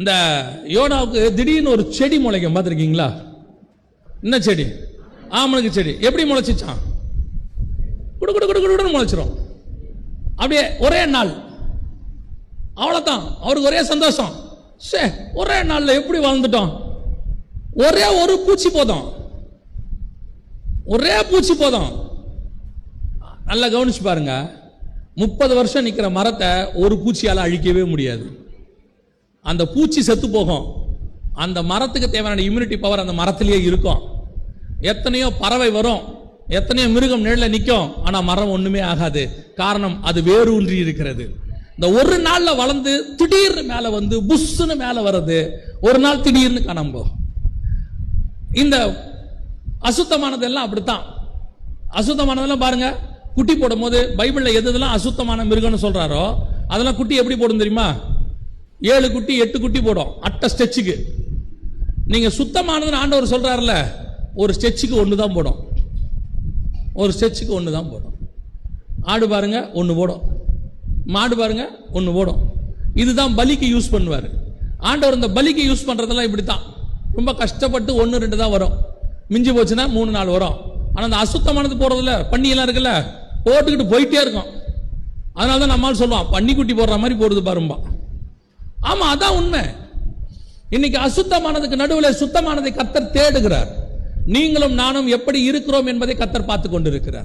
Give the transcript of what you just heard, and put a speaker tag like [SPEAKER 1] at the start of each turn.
[SPEAKER 1] இந்த யோனாவுக்கு திடீர்னு ஒரு செடி முளைக்கும் பார்த்துருக்கீங்களா? என்ன செடி? ஆமணக்கு செடி. எப்படி முளைச்சிச்சான் குடு குடு குடு குடுன்னு முளைச்சிரும். அப்படியே ஒரே நாள். அவ்வளோதான் அவருக்கு ஒரே சந்தோஷம். சே ஒரே நாளில் எப்படி வாழ்ந்துட்டோம்? ஒரே ஒரு பூச்சி போதும். ஒரே பூச்சி போதும். நல்லா கவனிச்சு பாருங்க. முப்பது வருஷம் நிற்கிற மரத்தை ஒரு பூச்சியால் அழிக்கவே முடியாது. அந்த பூச்சி செத்து போகும். அந்த மரத்துக்கு தேவையான இம்யூனிட்டி பவர் அந்த மரத்திலேயே இருக்கும். எத்தனையோ பறவை வரும். எத்தனையோ மிருகம் நிழல நிற்கும் ஆனால் மரம் ஒன்றுமே ஆகாது. காரணம் அது வேரூன்றி ஊன்றி இருக்கிறது. இந்த ஒரு நாளில் வளர்ந்து திடீர்னு மேலே வந்து புஷ்ஷுன்னு மேலே வர்றது ஒரு நாள் திடீர்னு காணாம இந்த அசுத்தமானதெல்லாம் அப்படித்தான். அசுத்தமானதெல்லாம் பாருங்க. குட்டி போடும்போது பைபிளில் எது எதெல்லாம் அசுத்தமான மிருகம்னு சொல்கிறாரோ அதெல்லாம் குட்டி எப்படி போடும் தெரியுமா? ஏழு குட்டி எட்டு குட்டி போடும். அட்டை ஸ்டெச்சுக்கு. நீங்கள் சுத்தமானதுன்னு ஆண்டவர் சொல்றாருல ஒரு ஸ்டெச்சுக்கு ஒன்று தான் போடும். ஒரு ஸ்டெச்சுக்கு ஒன்று தான் போடும். ஆடு பாருங்க ஒன்று போடும். மாடு பாருங்க ஒன்று போடும். இதுதான் பலிக்கு யூஸ் பண்ணுவார். ஆண்டவர் இந்த பலிக்கு யூஸ் பண்ணுறதெல்லாம் இப்படி தான் ரொம்ப கஷ்டப்பட்டு ஒன்று ரெண்டு தான் வரும். மிஞ்சி போச்சுன்னா மூணு நாள் வரும். ஆனால் அந்த அசுத்தமானது போடுறதுல பன்னியெல்லாம் இருக்குல்ல போட்டுக்கிட்டு போயிட்டே இருக்கும். அதனால தான் நம்மால் சொல்லுவான் பன்னிக்குட்டி போடுற மாதிரி போடுது பாரும்பா. ஆமா அதான் உண்மை. இன்னைக்கு அசுத்தமானதுக்கு நடுவில் சுத்தமானதை கத்தர் தேடுகிறார். நீங்களும் நானும் எப்படி இருக்கிறோம் என்பதை கத்தர் பார்த்து கொண்டிருக்கிறார்.